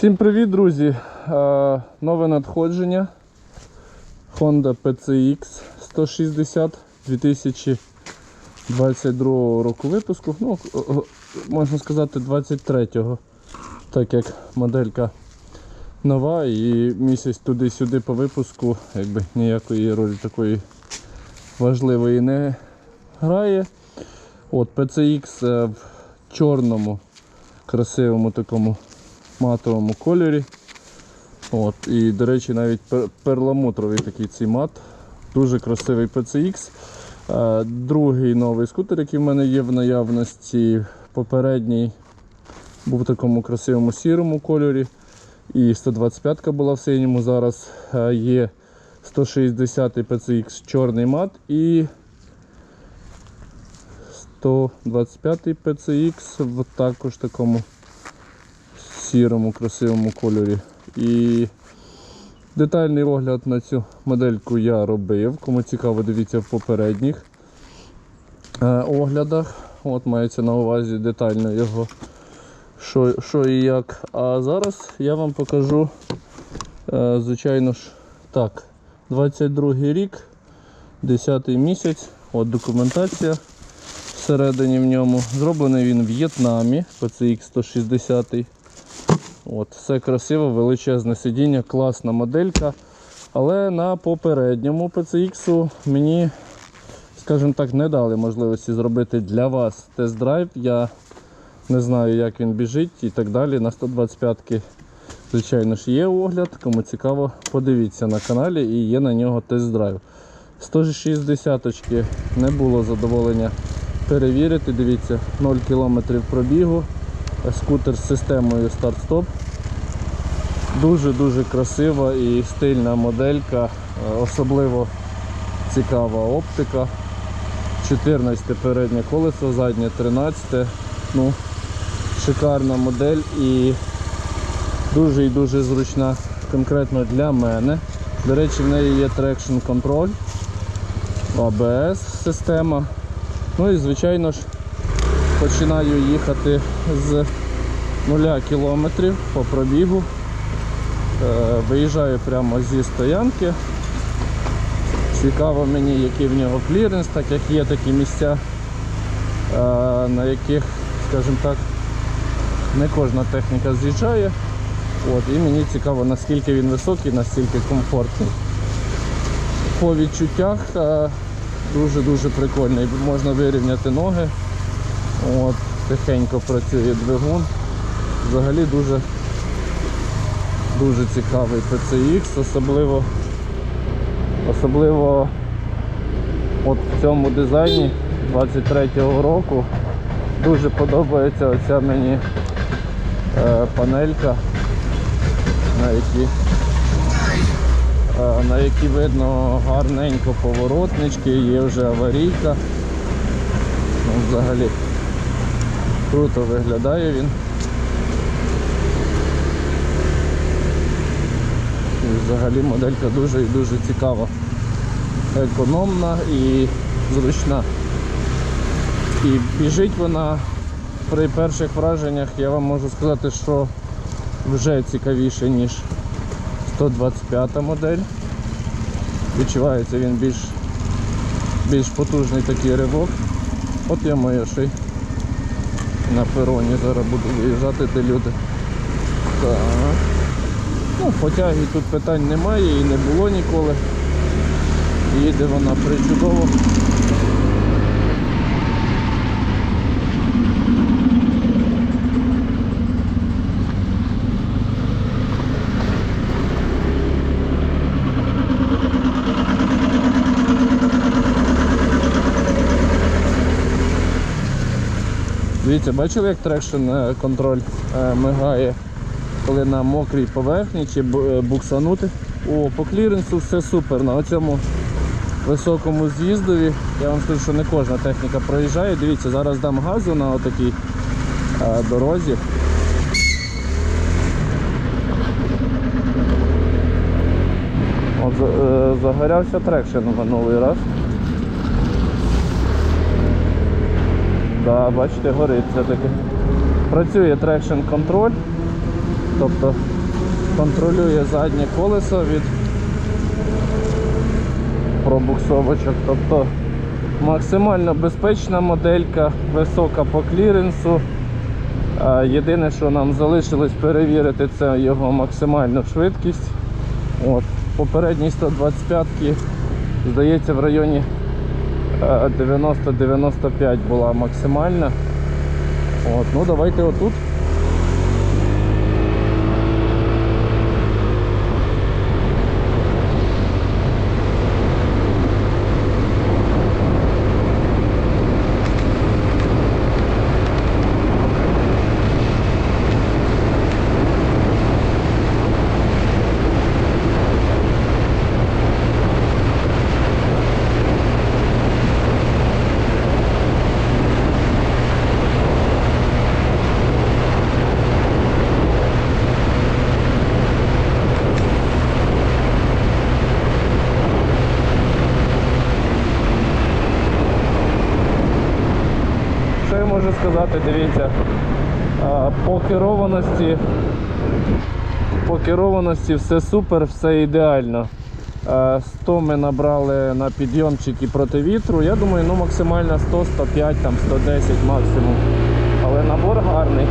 Всім привіт, друзі! Е, Нове надходження Honda PCX 160 2022 року випуску. Ну, можна сказати, 23-го, так як моделька нова і місяць туди-сюди по випуску, якби ніякої ролі такої важливої не грає. От PCX е, в чорному, красивому такому матовому кольорі. От, і, до речі, навіть перламутровий такий цей мат. Дуже красивий PCX. Е, Другий новий скутер, який в мене є в наявності. Попередній був в такому красивому сірому кольорі. І 125 була в синьому. Зараз е, є 160 PCX чорний мат і 125 PCX в також такому сірому красивому кольорі. І детальний огляд на цю модельку я робив. Кому цікаво, дивіться в попередніх е, оглядах. От мається на увазі детально його, що, що і як. А зараз я вам покажу, е, звичайно ж, так, 22 рік, 10 місяць, от документація всередині в ньому. Зроблений він в В'єтнамі, PCX 160. От, все красиво, величезне сидіння, класна моделька. Але на попередньому PCX мені, скажімо так, не дали можливості зробити для вас тест-драйв. Я не знаю, як він біжить і так далі. На 125-ки, звичайно ж, є огляд. Кому цікаво, подивіться на каналі і є на нього тест-драйв. 160-очки не було задоволення перевірити. Дивіться, 0 км пробігу. Скутер з системою старт-стоп. Дуже-дуже красива і стильна моделька, е, особливо цікава оптика. 14 переднє колесо, заднє 13. Ну, шикарна модель і дуже і дуже зручна конкретно для мене. До речі, в неї є traction control, ABS система. Ну і звичайно ж починаю їхати з 0 кілометрів по пробігу. Е, Виїжджаю прямо зі стоянки. Цікаво мені, який в нього кліренс, так як є такі місця, е, на яких, скажімо так, не кожна техніка з'їжджає. От, і мені цікаво, наскільки він високий, наскільки комфортний. По відчуттях е, дуже-дуже прикольний. Можна вирівняти ноги. От, тихенько працює двигун. Взагалі дуже дуже цікавий PCX, особливо особливо от в цьому дизайні 23-го року. Дуже подобається оця мені е, панелька, на якій е, на якій видно гарненько поворотнички, є вже аварійка. Ну, взагалі круто виглядає він. Взагалі моделька дуже і дуже цікава. Економна і зручна. І біжить вона при перших враженнях, я вам можу сказати, що вже цікавіше, ніж 125 модель. Відчувається він більш, більш потужний такий ривок. От я ще на пероні зараз буду виїжджати, де люди. Так. Ну, тягі тут питань немає і не було ніколи. Їде вона причудово. Дивіться, бачили, як трекшн е, контроль е, мигає, коли на мокрій поверхні чи е, буксанути. О, по кліренсу все супер. На цьому високому з'їздові. Я вам скажу, що не кожна техніка проїжджає. Дивіться, зараз дам газу на отакій е, дорозі. От, е, загорявся трекшн минулий раз. Да, бачите, горить все-таки. Працює трекшн контроль. Тобто контролює заднє колесо від пробуксовочок. Тобто максимально безпечна моделька, висока по кліренсу. Єдине, що нам залишилось перевірити, це його максимальну швидкість. От. Попередній 125 здається, в районі е, 90-95 була максимальна. От. Ну давайте отут. Що я можу сказати, дивіться, по керованості, по керованості все супер, все ідеально. 100 ми набрали на підйомчик і проти вітру. Я думаю, ну максимально 100, 105, там 110 максимум. Але набор гарний.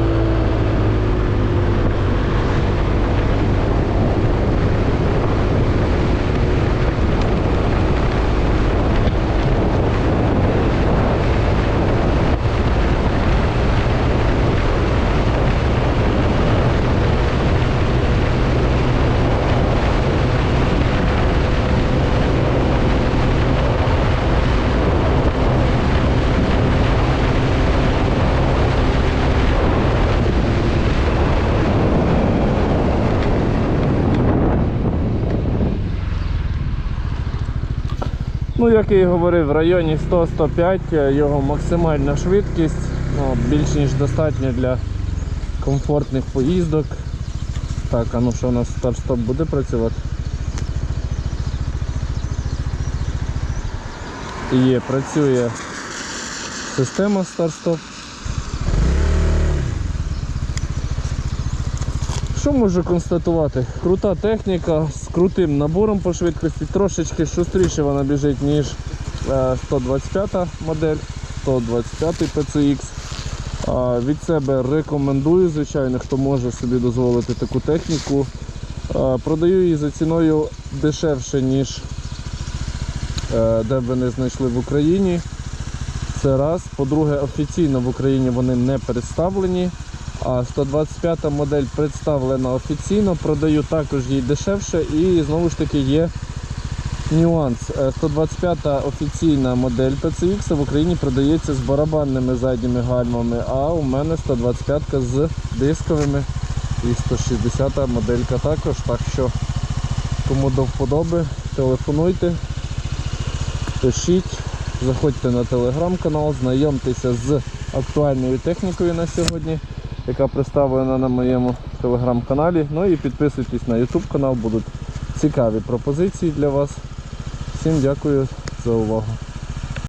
Ну, як я і говорив, в районі 100-105 е, його максимальна швидкість, ну, більш ніж достатньо для комфортних поїздок. Так, а ну що у нас старт-стоп буде працювати? Є, працює система старт-стоп. Що можу констатувати? Крута техніка з крутим набором по швидкості, трошечки шустріше вона біжить, ніж е, 125 модель, 125 PCX. Від себе рекомендую, звичайно, хто може собі дозволити таку техніку. Продаю її за ціною дешевше, ніж е, де б ви не знайшли в Україні. Це раз. По-друге, офіційно в Україні вони не представлені. А 125 модель представлена офіційно, продаю також її дешевше і знову ж таки є нюанс. Е, 125 офіційна модель PCX в Україні продається з барабанними задніми гальмами, а у мене 125 з дисковими і 160 моделька також. Так що кому до вподоби, телефонуйте, пишіть, заходьте на телеграм-канал, знайомтеся з актуальною технікою на сьогодні яка представлена на моєму телеграм-каналі. Ну і підписуйтесь на YouTube канал, будуть цікаві пропозиції для вас. Всім дякую за увагу.